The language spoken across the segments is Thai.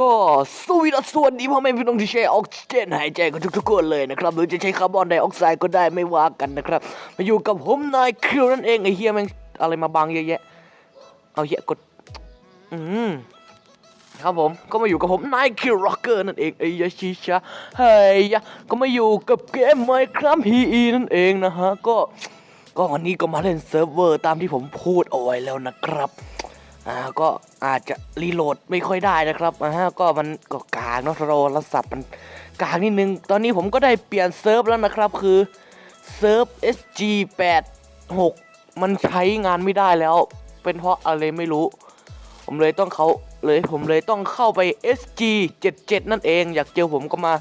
ก็สวีดัสสวัสดีพ่อแม่พี่น้องที่ใช้ออกซิเจนหายใจกันทุกๆคนเลยนะครับหรือจะใช้คาร์บอนไดออกไซด์ก็ได้ไม่ว่ากันนะครับมาอยู่กับผมนายคิวนั่นเองไอ้เฮียแม่งอะไรมาบังเยอะแยะเอาเหี้ยกดอืมครับผมก็มาอยู่กับผมนายคิวร็อกเกอร์นั่นเองไอ้ยาชิชะเฮ้ยยะก็มาอยู่กับเกมไมครับฮีอีนั่นเองนะฮะก็ก็วันนี้ก็มาเล่นเซิร์ฟเวอร์ตามที่ผมพูดเอาไว้แล้วนะครับ อ่าก็อาจจะรีโหลดไม่ค่อยได้นะครับอ่าก็มันก็กลางเนาะโทรศัพท์มันกลางนิดนึง ตอนนี้ผมก็ได้เปลี่ยนเซิร์ฟแล้วนะครับคือเซิร์ฟ SG86 มันใช้งานไม่ได้แล้ว เป็นเพราะอะไรไม่รู้ ผมเลยต้องเขาเลยผมเลยต้องเข้าไป SG 77 นั่นเอง อยากเจอผมก็มา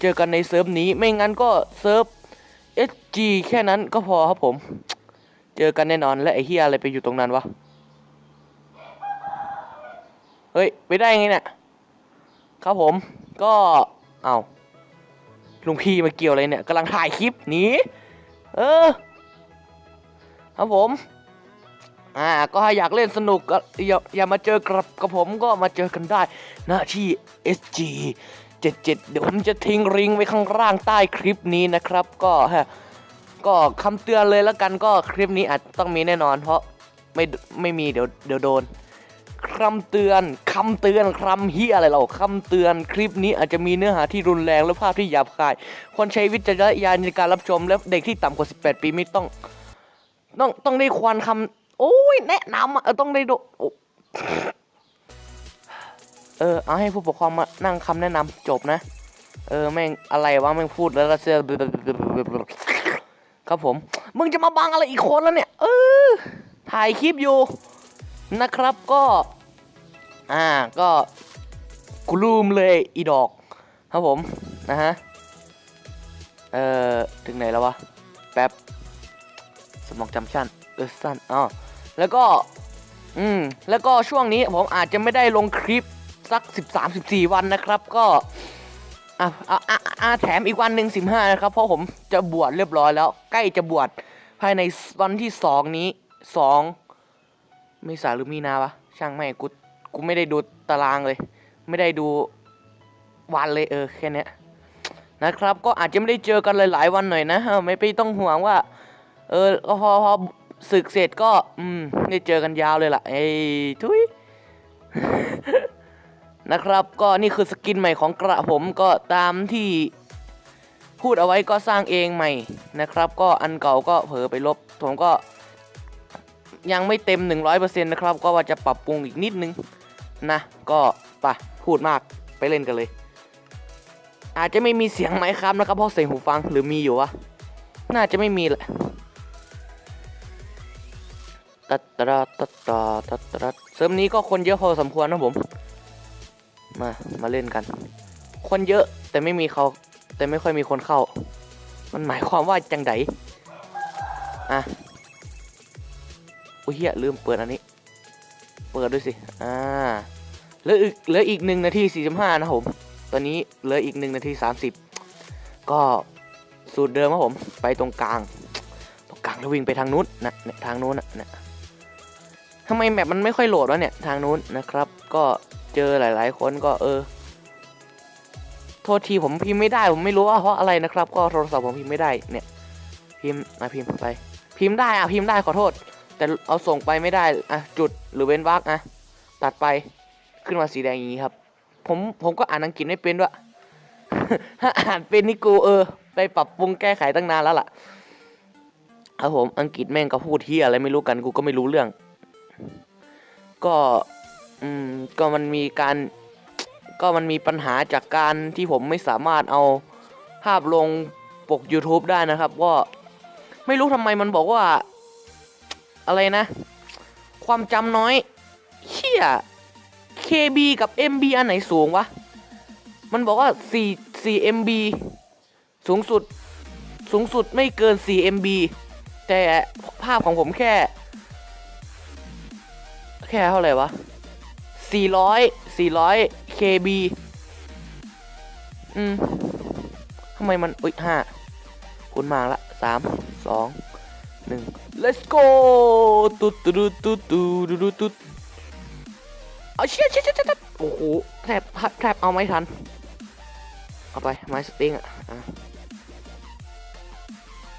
เจอกันในเซิร์ฟนี้ไม่งั้นก็เซิร์ฟ SG แค่นั้นก็พอครับผม เจอกันแน่นอนและไอ้เฮียอะไรไปอยู่ตรงนั้นวะ เฮ้ย ไปได้ไงเนี่ยครับผม ก็เอาลุงพี่มาเกี่ยวอะไรเนี่ยกำลังถ่ายคลิปหนีเออ ครับผม อ่า ก็ถ้าอยากเล่นสนุกก็อย่าอย่ามาเจอกับกับผมก็มาเจอกันได้นะที่ SG 77 เดี๋ยวผมจะทิ้งลิงก์ไว้ข้างล่างใต้คลิปนี้นะครับ ก็ฮะก็คำเตือนเลยแล้วกันก็คลิปนี้อาจต้องมีแน่นอน เพราะไม่ไม่มีเดี๋ยวเดี๋ยวโดน คำเตือนคำเตือนคำเฮียอะไรเราคำเตือนคลิปนี้อาจจะมีเนื้อหาที่รุนแรงและภาพที่หยาบคายควรใช้วิจารณญาณในการรับชมและเด็กที่ต่ำกว่า 18 ปีไม่ต้อง ต้องต้องได้ควรคำโอ้ยแนะนำอะต้องได้โอ้เออเอาให้ผู้ปกครองมานั่งคำแนะนำจบนะ เออแม่งอะไรวะแม่งพูดแล้วเสื้อครับผม มึงจะมาบังอะไรอีกคนแล้วเนี่ย เออถ่ายคลิปอยู่ นะครับก็ อ่าก็กูลืมเลยอีดอก ครับผมนะฮะเอ่อถึงไหนแล้ววะแป๊บสมองจำชั่นเออสั้นอ๋อแล้วก็ อืม แล้วก็ช่วงนี้ผมอาจจะไม่ได้ลงคลิปสัก 13 14 วันนะครับ ก็อะอะอะอะแถมอีกวันหนึ่ง15 นะครับ เพราะผมจะบวชเรียบร้อยแล้ว ใกล้จะบวชภายในวันที่ 2 นี้ 2 ไม่สาหรือมีนาวะ ช่างไม่กู กูไม่ได้ดูตารางเลย ไม่ได้ดูวันเลยเออแค่เนี้ยนะครับ ก็อาจจะไม่ได้เจอกันหลายๆวันหน่อยนะ ไม่ไปต้องห่วงว่า เออก็พอพอศึกเสร็จก็ อืมได้เจอกันยาวเลยล่ะไอ้ทุยนะครับก็นี่คือสกินใหม่ของกระผมก็ตามที่พูดเอาไว้ก็สร้างเองใหม่นะครับ ก็อันเก่าก็เผลอไปลบผมก็ ยังไม่เต็ม 100%นะครับ ก็ว่าจะปรับปรุงอีกนิดนึงนะ ก็ปะพูดมากไปเล่นกันเลย อาจจะไม่มีเสียงไหมครับนะครับเพราะเสียงหูฟังหรือมีอยู่วะ น่าจะไม่มีแหละตัดตระตัดตาตัดตระเซิร์ฟนี้ก็คนเยอะพอสมควรนะผม มา มาเล่นกัน คนเยอะแต่ไม่มีเขาแต่ไม่ค่อยมีคนเข้า มันหมายความว่าจังไดอะ อุ้ยเฮียลืมเปิดอันนี้ เปิดด้วยสิ อ่า เหลืออีกเหลืออีกหนึ่งนาทีสี่สิบห้านะผม ตอนนี้เหลืออีกหนึ่งนาทีสามสิบก็สูตรเดิมครับผม ไปตรงกลาง ตรงกลางแล้ววิ่งไปทางนู้นนะทางนู้นนะทำไมแมปมันไม่ค่อยโหลดวะเนี่ยทางนู้นนะครับ ก็เจอหลาย ๆ คนก็เออ โทษทีผมพิมพ์ไม่ได้ผมไม่รู้ว่าเพราะอะไรนะครับ ก็โทรศัพท์ผมพิมพ์ไม่ได้เนี่ย พิมพ์มาพิมพ์ไป พิมพ์ได้อะพิมพ์ได้ขอโทษ แต่เอาส่งไปไม่ได้อะจุดหรือเว้นวรรคอะตัดไปขึ้นมาสีแดงอย่างนี้ครับ ผมผมก็อ่านอังกฤษไม่เป็นด้วยถ้าอ่านเป็นนี่กูเออ ไปปรับปรุงแก้ไขตั้งนานแล้วล่ะครับผมอังกฤษแม่งก็พูดเฮียอะไรไม่รู้กันกูก็ไม่รู้เรื่อง ก็อืมก็มันมีการก็มันมีปัญหาจากการที่ผมไม่สามารถเอาภาพลงปก YouTube ได้นะครับ ก็ไม่รู้ทำไมมันบอกว่า อะไรนะ ความจำน้อยเฮีย KB กับ MB อันไหนสูงวะ มันบอกว่า4 4 MB สูงสุด สูงสุดไม่เกิน 4 MB แต่ภาพของผมแค่ แค่เท่าไหร่วะ 400 400 KB อืมทำไมมัน อุ้ยห้าคุณมาละสามสองหนึ่ง let's go ตุ๊ดตุ๊ดตุ๊ดตุ๊ดตุ๊ดตุ๊ดเอาเชี่ยเชี่ยเชี่ยเชี่ยโอ้โหแทบแทบเอาไม่ทัน เอาไปไม้สติงอะอะ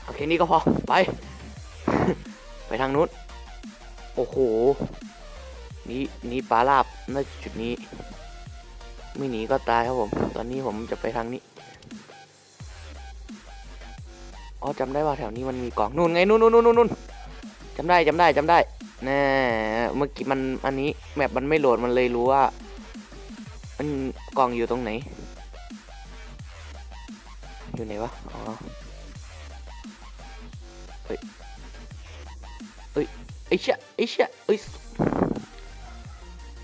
โอเคนี่ก็พอ ไป ไปทางนู้น โอ้โห นี่นี่ปลาลาบน่าจะจุดนี้ ไม่หนีก็ตายครับผม ตอนนี้ผมจะไปทางนี้ อ๋อจำได้ว่าแถวนี้มันมีกล่องนู่นไงนู่นนู่นนู่นนู่นจำได้จำได้จำได้แน่เมื่อกี้มันอันนี้แมปมันไม่โหลดมันเลยรู้ว่ามันกล่องอยู่ตรงไหน อยู่ไหนวะอ๋อเฮ้ยเฮ้ยไอ้เชี่ยไอ้เชี่ยเอ้ย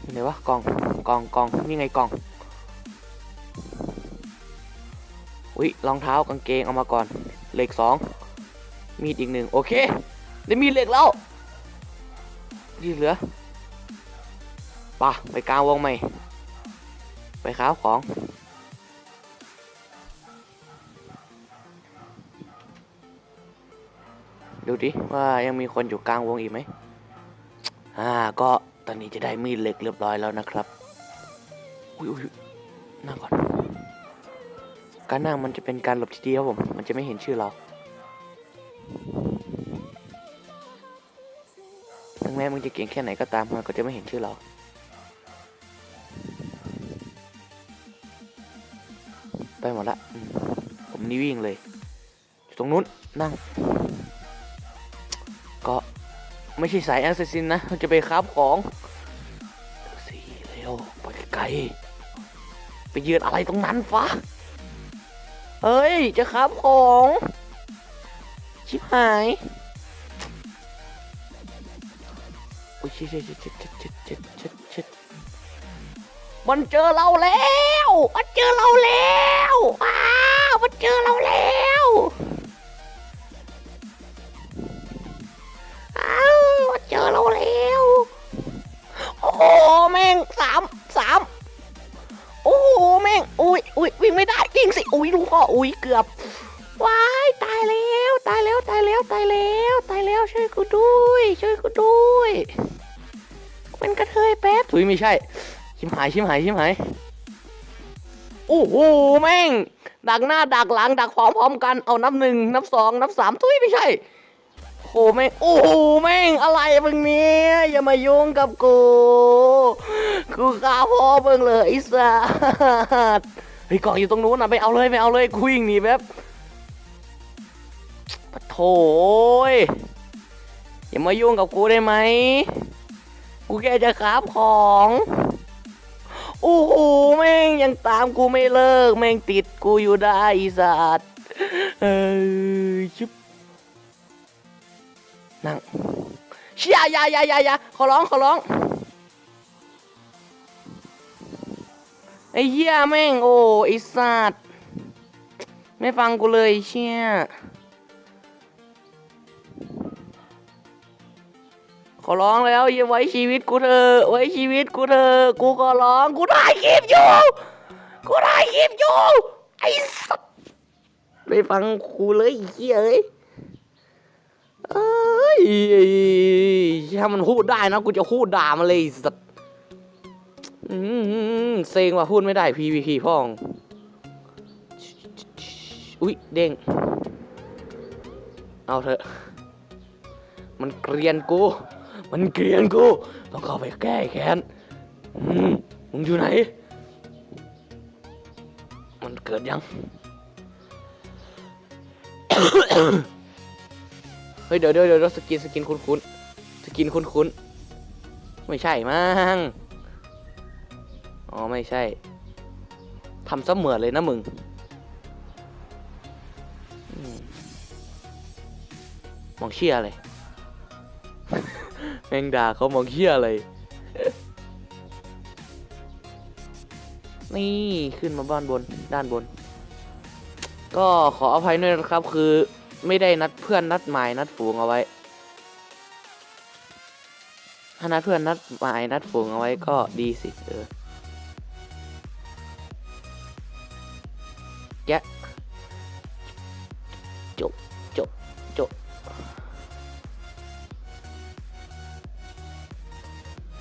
อยู่ไหนวะกล่องกล่องกล่องนี่ไงกล่องอุ้ยรองเท้ากางเกงเอามาก่อน เหล็กสองมีดอีกหนึ่งโอเคได้มีดเหล็กแล้วที่เหลือไป่ะไปกลางวงใหม่ ไปค้าของ ดูดิว่ายังมีคนอยู่กลางวงอีกไหมอ่าก็ตอนนี้จะได้มีดเหล็กเรียบร้อยแล้วนะครับ อุ้ยอุ้ยนั่งก่อน การนั่งมันจะเป็นการหลบที่ดีครับผม มันจะไม่เห็นชื่อเรา ถึงแม้มึงจะเก่งแค่ไหนก็ตามมันก็จะไม่เห็นชื่อเรา ไปหมดละ ผมนี่วิ่งเลย อยู่ตรงนู้น นั่ง ก็ไม่ใช่สายแอสซินนะจะไปคราบของ สีเร็ว ไปไกลไปยืนอะไรตรงนั้นฟ้า เฮ้ย จะครับของ ชิบหายโอ้ยชิดชิดชิดชิดชิดชิดชิดชิดมันเจอเราแล้ว มันเจอเราแล้วอ้าวมันเจอเราแล้ว ไม่ใช่ ชิมหายชิมหายชิมหายโอ้โหแม่ง ดักหน้าดักหลังดักพร้อมๆกันเอานับหนึ่งนับสองนับสามทุยไม่ใช่โอ้โหแม่งโอ้โหแม่งอะไรมึงเนี่ยอย่ามายุ่งกับกูกูฆ่าพ่อมึงเลยไอ้สัสเฮ้ยกล่องอยู่ตรงนู้นนะไปเอาเลยไปเอาเลยกูวิ่งหนีแบบปะโถยอย่ามายุ่งกับกูได้ไหม กูแค่จะคราบของโอ้โหแม่งยังตามกูไม่เลิก แม่งติดกูอยู่ได้อีสัตว์เอ้ยชิบนั่งเชียยายายายาขอร้องขอร้องไอ้เหี้ยแม่งโอ้ไอ้สัตว์ไม่ฟังกูเลยเชี่ย ขอร้องแล้วอย่าไว้ชีวิตกูเถอะไว้ชีวิตกูเถอะกูขอร้องกูถ่ายคลิปอยู่กูถ่ายคลิปอยู่ไอ้สัตว์ไม่ฟังกูเลยไอ้เหี้ยเอ้ยเอ้ยถ้ามันพูดได้นะกูจะพูดด่ามันเลยไอ้สัตว์อืมเซ็งว่ะพูดไม่ได้ PVP พ่องอุ๊ยเด้งเอาเถอะ มันเกลียนกู มันเกลียนกู ต้องเข้าไปแก้แค้นอืมมึงอยู่ไหน มันเกิดยัง เฮ้ยเดี๋ยวเดี๋ยวเดี๋ยวสกินสกินคุ้นคุ้นสกินคุ้นคุ้นไม่ใช่มั้ง อ๋อไม่ใช่ ทำเสมือนเลยนะมึงมองเชี่ยอะไร แมงด่าเขามองเชี่ยอะไร นี่ขึ้นมาบ้านบนด้านบน ก็ขออภัยด้วยนะครับ คือไม่ได้นัดเพื่อนนัดหมายนัดฝูงเอาไว้ถ้านัดเพื่อนนัดหมายนัดฝูงเอาไว้ก็ดีสิเออแกจบจบจบ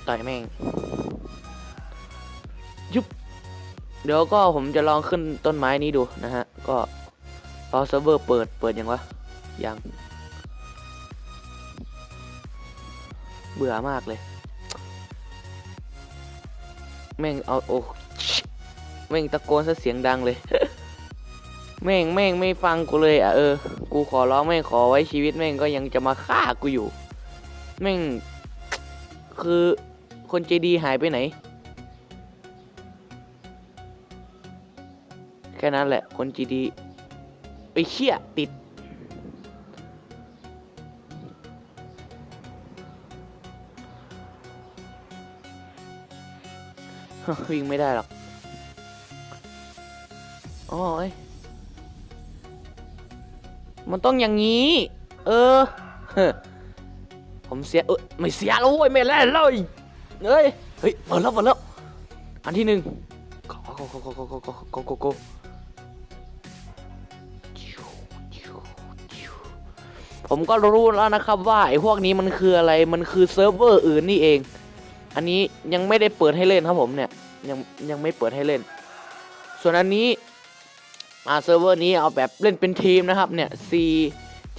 ต่อยแม่ง ยุบ เดี๋ยวก็ผมจะลองขึ้นต้นไม้นี้ดูนะฮะ ก็รอเซิร์ฟเวอร์เปิด เปิดยังวะ ยัง เบื่อมากเลย แม่งเอาโอ้แม่งตะโกนซะเสียงดังเลย แม่งแม่งไม่ฟังกูเลยอะเออ กูขอร้องแม่งขอไว้ชีวิตแม่งก็ยังจะมาฆ่ากูอยู่ แม่งคือ คนใจดีหายไปไหน แค่นั้นแหละ คนใจดีไปเชี่ยติด วิ่งไม่ได้หรอกโอ้ยมันต้องอย่างนี้ เออ ผมเสียเออไม่เสียแล้วเว้ยไม่เล่นเลย เฮ้ยเฮ้ยเปิดแล้วเปิดแล้วอันที่หนึ่งโกโกโกโกโกโกโกโกโกโกผมก็รู้แล้วนะครับว่าไอ้พวกนี้มันคืออะไรมันคือเซิร์ฟเวอร์อื่นนี่เอง อันนี้ยังไม่ได้เปิดให้เล่นครับผมเนี่ยยังยังไม่เปิดให้เล่น ส่วนอันนี้อ่าเซิร์ฟเวอร์นี้เอาแบบเล่นเป็นทีมนะครับเนี่ย C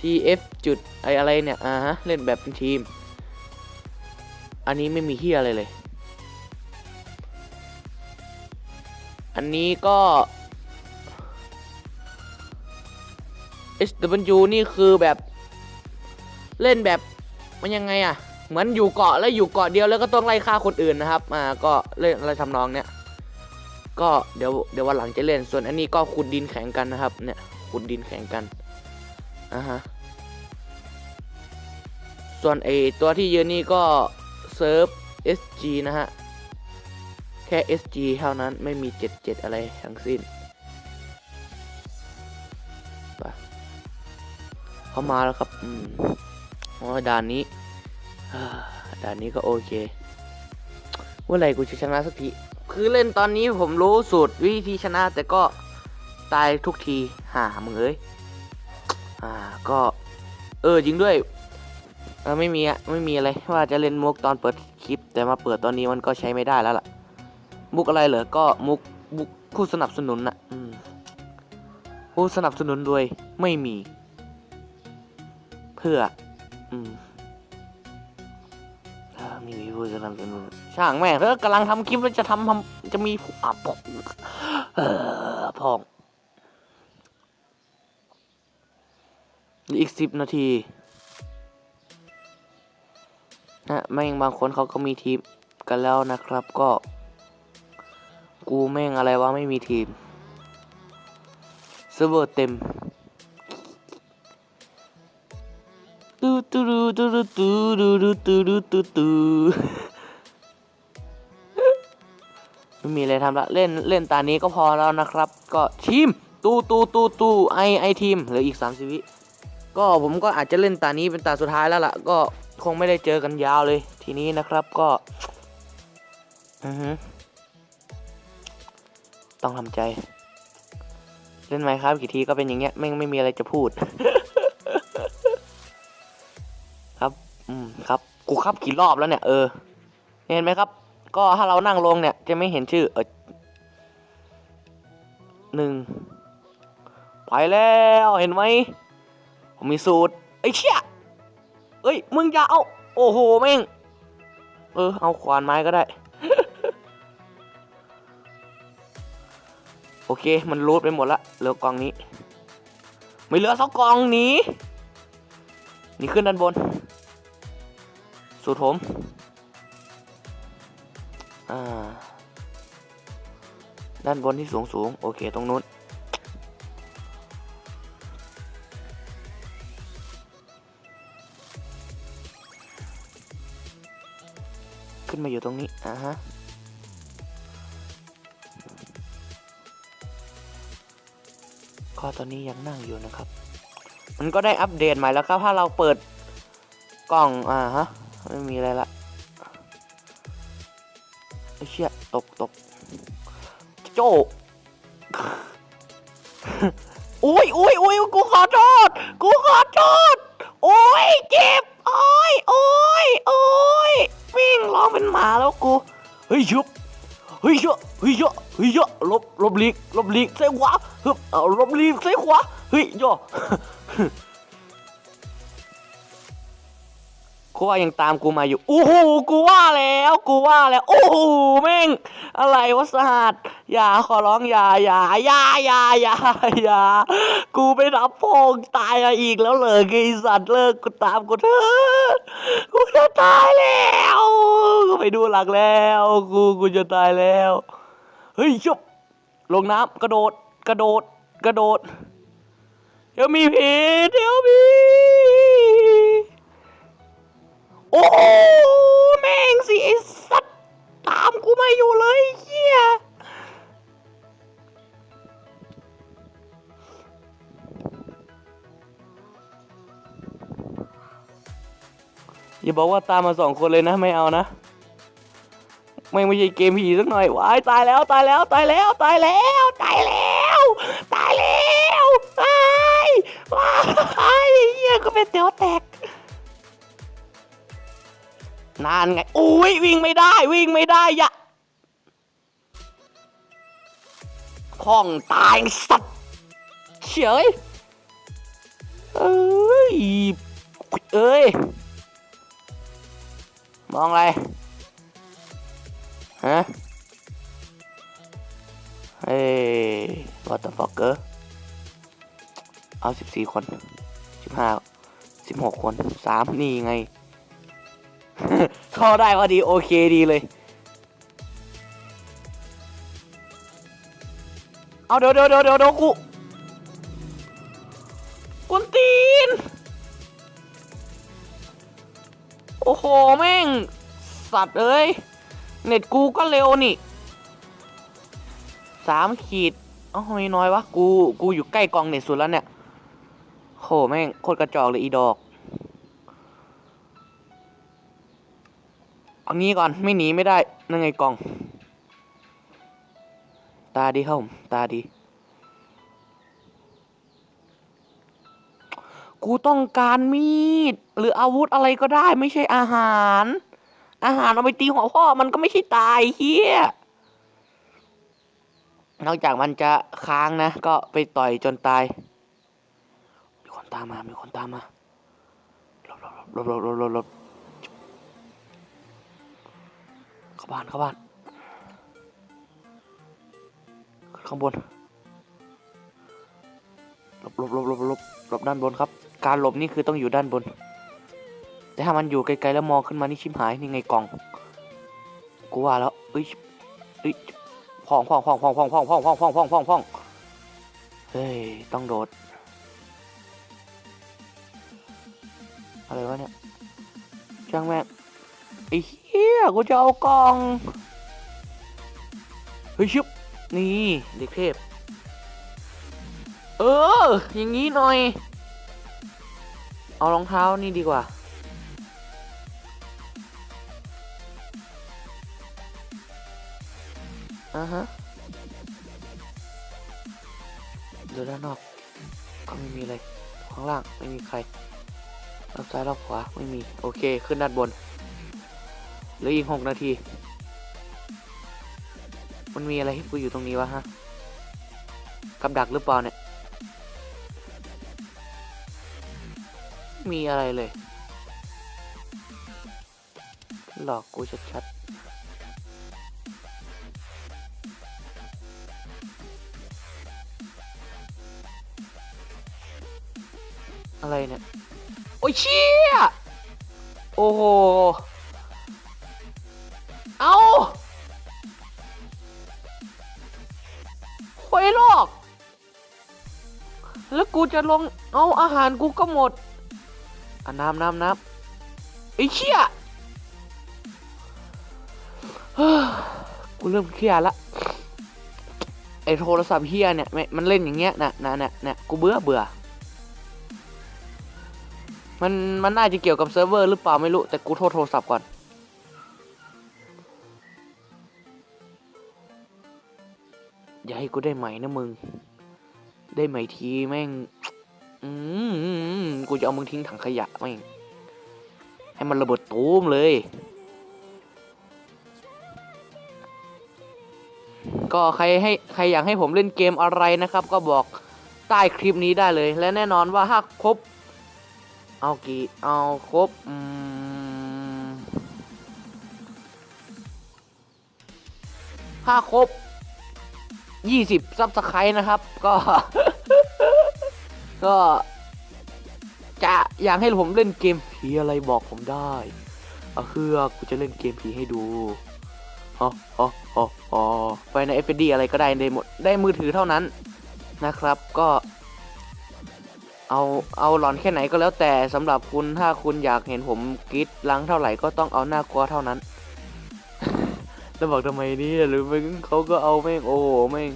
T F จุดไออะไรเนี่ยอ่าฮะเล่นแบบเป็นทีม อันนี้ไม่มีเฮียอะไรเลย อันนี้ก็ S W นี่คือแบบเล่นแบบมันยังไงอะเหมือนอยู่เกาะแล้วอยู่เกาะเดียวแล้วก็ต้องไล่ฆ่าคนอื่นนะครับ อ่า ก็เล่นอะไรทำนองเนี้ย ก็เดี๋ยวเดี๋ยววันหลังจะเล่น ส่วนอันนี้ก็ขุดดินแข่งกันนะครับ เนี่ยขุดดินแข่งกันอ่าฮะ ส่วนไอตัวที่ยืนนี่ก็ เซิร์ฟ SG นะฮะ แค่ SG เท่านั้นไม่มี 77 อะไรทั้งสิ้นไปเข้ามาแล้วครับ อืมอ๋อด่านนี้ด่านนี้ก็โอเคเมื่อไหร่กูจะชนะสักที คือเล่นตอนนี้ผมรู้สูตรวิธีชนะแต่ก็ตายทุกที ห่ามึงเอ้ย อ่า ก็ เออ จริงด้วย เออไม่มีอะไม่มีอะไรว่าจะเล่นมุกตอนเปิดคลิป แต่มาเปิดตอนนี้มันก็ใช้ไม่ได้แล้วล่ะ มุกอะไรเหรอก็มุกมุกผู้สนับสนุนน่ะอืมผู้สนับสนุนโดยไม่มี เพื่อ อืมถ้าไม่มีผู้สนับสนุนช่างแม่งเธอกำลังทำคลิปแล้วจะทำทำจะมีผู้อะพองเออพองอีกสิบนาที นะแม่งบางคนเขาก็มีทีมกันแล้วนะครับก็ กูแม่งอะไรวะไม่มีทีมเซิร์ฟเวอร์เต็มตูตูรูตูตูตูตูตูตูไม่มีอะไรทำละเล่นเล่นตานี้ก็พอแล้วนะครับ ก็ทีมตูตูตูตูไอไอทีมเหลืออีกสามสิวิก็ผมก็อาจจะเล่นตานี้เป็นตาสุดท้ายแล้วล่ะก็ คงไม่ได้เจอกันยาวเลย ทีนี้นะครับก็ อือฮึต้องทำใจ เล่นไหมครับกี่ทีก็เป็นอย่างเงี้ยแม่ไม่มีอะไรจะพูด ครับ อืมครับ กูขับกี่รอบแล้วเนี่ยเออ เห็นไหมครับ ก็ถ้าเรานั่งลงเนี่ย จะไม่เห็นชื่อ เออหนึ่งไปแล้วเห็นไหมผมมีสูตรไอ้เชี่ย เอ้ย มึงอย่าเอา โอ้โหแม่ง เออ เอาขวานไม้ก็ได้ โอเค มันรูดไปหมดละเหลือกองนี้ ไม่เหลือสักกองนี้นี่ขึ้นด้านบน สูตรผม อ่า ด้านบนที่สูงสูง โอเค ตรงนู้น ขึ้นมาอยู่ตรงนี้อ่าฮะก็ตอนนี้ยังนั่งอยู่นะครับ มันก็ได้อัปเดตใหม่แล้วครับ ถ้าเราเปิดกล่องอ่าฮะไม่มีอะไรละไอ้เชี่ยตกตกโจอุ้ยอุ้ยอุ้ยกูขอโทษ กูขอโทษ โอ้ยเจ็บ โอ้ยโอ้ยโอ้ยวิ่ง ร้องเป็นหมาแล้วกู เฮ้ยชุบเฮ้ยเยอะเฮ้ยเยอะเฮ้ยเยอะลบลบลีกลบลีกซ้ายขวาฮึบเอาลบลีกซ้ายขวาเฮ้ยเยอะกูว่ายังตามกูมาอยู่โอ้โหกูว่าแล้วกูว่าแล้วโอ้โหแม่ง อะไรวะสหัสอย่าขอร้องอย่าอย่าอย่าอย่าอย่าอย่ากูไปรับพงตายมาอีกแล้วเหรอไอสัตว์เลิกกูตามกูเถอะกูจะตายแล้วูไปดูหลักแล้วกูกูจะตายแล้ว เฮ้ยชุบลงน้ำกระโดด กระโดด กระโดด เดี๋ยวมีผีเดี๋ยวมีโอ้แม่งสิไอ้สัตว์ตามกูมาอยู่เลยเฮียอย่าบอกว่าตามมาสองคนเลยนะ ไม่เอานะ ไม่ไม่ใช่เกมผีสักหน่อยวายตายแล้วตายแล้วตายแล้วตายแล้วตายแล้วตายแล้วตายวายเฮียก็เป็นเตียวแตกนานไงอุ้ยวิ่งไม่ได้วิ่งไม่ได้ย่าพ่องตายสัตว์เฉยเอ้ยเอ้ยมองอะไร ฮะเฮ้ย what the fucker เอาสิบสี่คนสิบห้าสิบหกคนสามนี่ไง เข้าได้ก็ดี โอเคดีเลย เอาเดี๋ยวเดี๋ยวเดี๋ยวเดี๋ยวเดี๋ยวกูกวนตีน โอ้โห แม่ง สัตว์เอ้ย เน็ตกูก็เร็วนี่สามขีดเอ้าทำไมน้อยวะ กู กูอยู่ใกล้กองเน็ตสุดแล้วเนี่ยโหแม่งโคตรกระจอกเลยอีดอก เอางี้ก่อนไม่หนีไม่ได้ นั่นไงกอง ตาดีครับผมตาดี กูต้องการมีด หรืออาวุธอะไรก็ได้ไม่ใช่อาหาร อาหารเอาไปตีหัวพ่อมันก็ไม่ใช่ตายเฮียนอกจากมันจะค้างนะ ก็ไปต่อยจนตาย มีคนตามมา มีคนตามมาหลบหลบหลบหลบหลบหลบหลบเข้าบ้านเข้าบ้านขึ้นข้างบนหลบหลบหลบหลบหลบหลบด้านบนครับ การหลบนี่คือต้องอยู่ด้านบน แต่ถ้ามันอยู่ไกลๆแล้วมองขึ้นมานี่ชิมหายนี่ไงกล่อง กูว่าแล้วเอ้ยเอ้ยพองพองพองพองพองพองพองพองพองพองพองพองเฮ้ย ต้องโดด อะไรวะเนี่ยช่างแม่งไอ้เหี้ย กูจะเอากล่อง เฮ้ยชุบนี่เด็กเทพ เออ อย่างนี้หน่อย เอารองเท้านี่ดีกว่า อ่าฮะดูด้านนอก ก็ไม่มีอะไร ข้างล่างไม่มีใครรอบซ้ายรอบขวาไม่มี โอเค ขึ้นด้านบนเหลืออีกหกนาที มันมีอะไรให้กูอยู่ตรงนี้วะฮะ กับดักหรือเปล่าเนี่ย มีอะไรเลย หลอกกูชัดๆ อะไรเนี่ย โอ้ยเชี่ยโอ้โห เอาหวยลอกแล้วกูจะลง เอาอาหารกูก็หมดอะน้ำน้ำน้ำไอ้เชี่ยกูเริ่มเครียดละ ไอ้โทรศัพท์เฮียเนี่ย มันเล่นอย่างเงี้ยนะนะเนี่ยเนี่ยกูเบื่อเบื่อ มันมันน่าจะเกี่ยวกับเซิร์ฟเวอร์หรือเปล่าไม่รู้แต่กูโทรโทรศัพท์ก่อนอย่าให้กูได้ไหมนะมึง ได้ไหมทีแม่ง อืมกูจะเอามึงทิ้งถังขยะแม่ง ให้มันระเบิดตูมเลย ก็ใครให้ใครอยากให้ผมเล่นเกมอะไรนะครับ ก็บอกใต้คลิปนี้ได้เลย และแน่นอนว่าถ้าครบ เอากี่เอาครบอืมถ้าครบยี่สิบซับสไครต์นะครับ ก็ ก็จะอยากให้ผมเล่นเกมผีอะไรบอกผมได้เอาเฮือกูจะเล่นเกมผีให้ดูฮะฮะฮะฮะไปใน FD อะไรก็ได้ในหมดได้มือถือเท่านั้นนะครับ ก็ เอาเอาหลอนแค่ไหนก็แล้วแต่สำหรับคุณถ้าคุณอยากเห็นผมกรีดลังเท่าไหร่ก็ต้องเอาหน้ากลัวเท่านั้นแล้วบอกทำไมเนี่ยหรือไม่เขาก็เอาแม่งโอ้โหแม่ง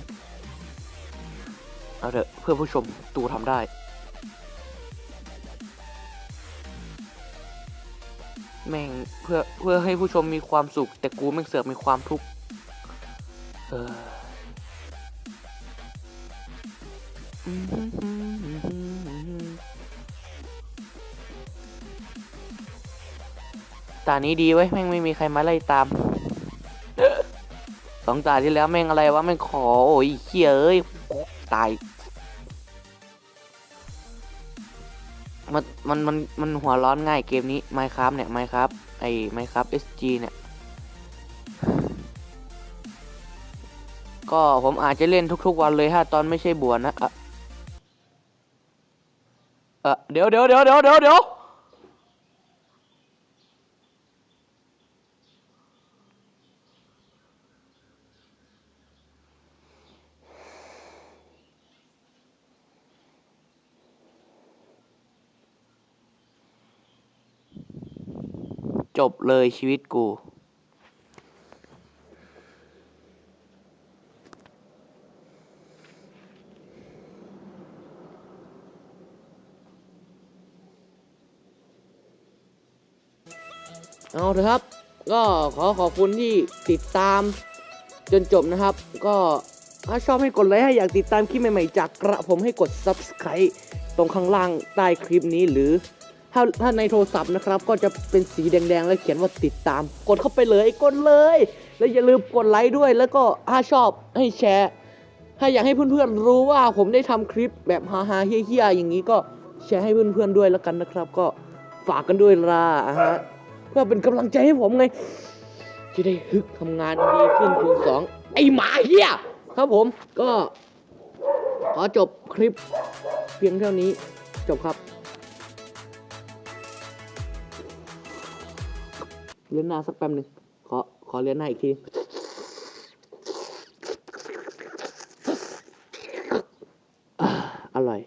เอาเถอะเพื่อผู้ชมตูทำได้แม่งเพื่อเพื่อให้ผู้ชมมีความสุข แต่กูแม่งเสือกมีความทุกข์เออ ตานี้ดีไว้แม่งไม่มีใครมาไล่ตามสองตาที่แล้วแม่งอะไรวะแม่งขอโอ้ยเขี้ยเอ้ยตายมันมันมันมันหัวร้อนง่ายเกมนี้ Minecraft เนี่ย Minecraft ไอ้ Minecraft SG เนี่ยก็ผมอาจจะเล่นทุกๆวันเลยถ้าตอนไม่ใช่บวชนะอะเออเดี๋ยวเดี๋ยวเดี๋ยวเดี๋ยวเดี๋ยว จบเลยชีวิตกู เอาเถอะครับ ก็ขอขอบคุณที่ติดตามจนจบนะครับ ก็ถ้าชอบให้กดไลค์ให้อยากติดตามคลิปใหม่ ๆ จากกระผมให้กด subscribe ตรงข้างล่างใต้คลิปนี้หรือ ถ้าถ้าในโทรศัพท์นะครับ ก็จะเป็นสีแดงๆ แล้วเขียนว่าติดตาม กดเข้าไปเลยกดเลย แล้วอย่าลืมกดไลค์ด้วย แล้วก็ถ้าชอบให้แชร์ ถ้าอยากให้เพื่อนๆรู้ว่าผมได้ทำคลิปแบบฮาๆเฮี้ยๆอย่างนี้ก็แชร์ให้เพื่อนๆด้วยแล้วกันนะครับ ก็ฝากกันด้วยล่ะฮะเพื่อเป็นกำลังใจให้ผมไงจะได้ฮึกทำงานดีขึ้นคูณสองไอหมาเฮี้ยครับผมก็ขอจบคลิปเพียงเท่านี้จบครับ เลียนหน้าสักแป๊บหนึ่งขอขอเลียนหน้าอีกทีอร่อย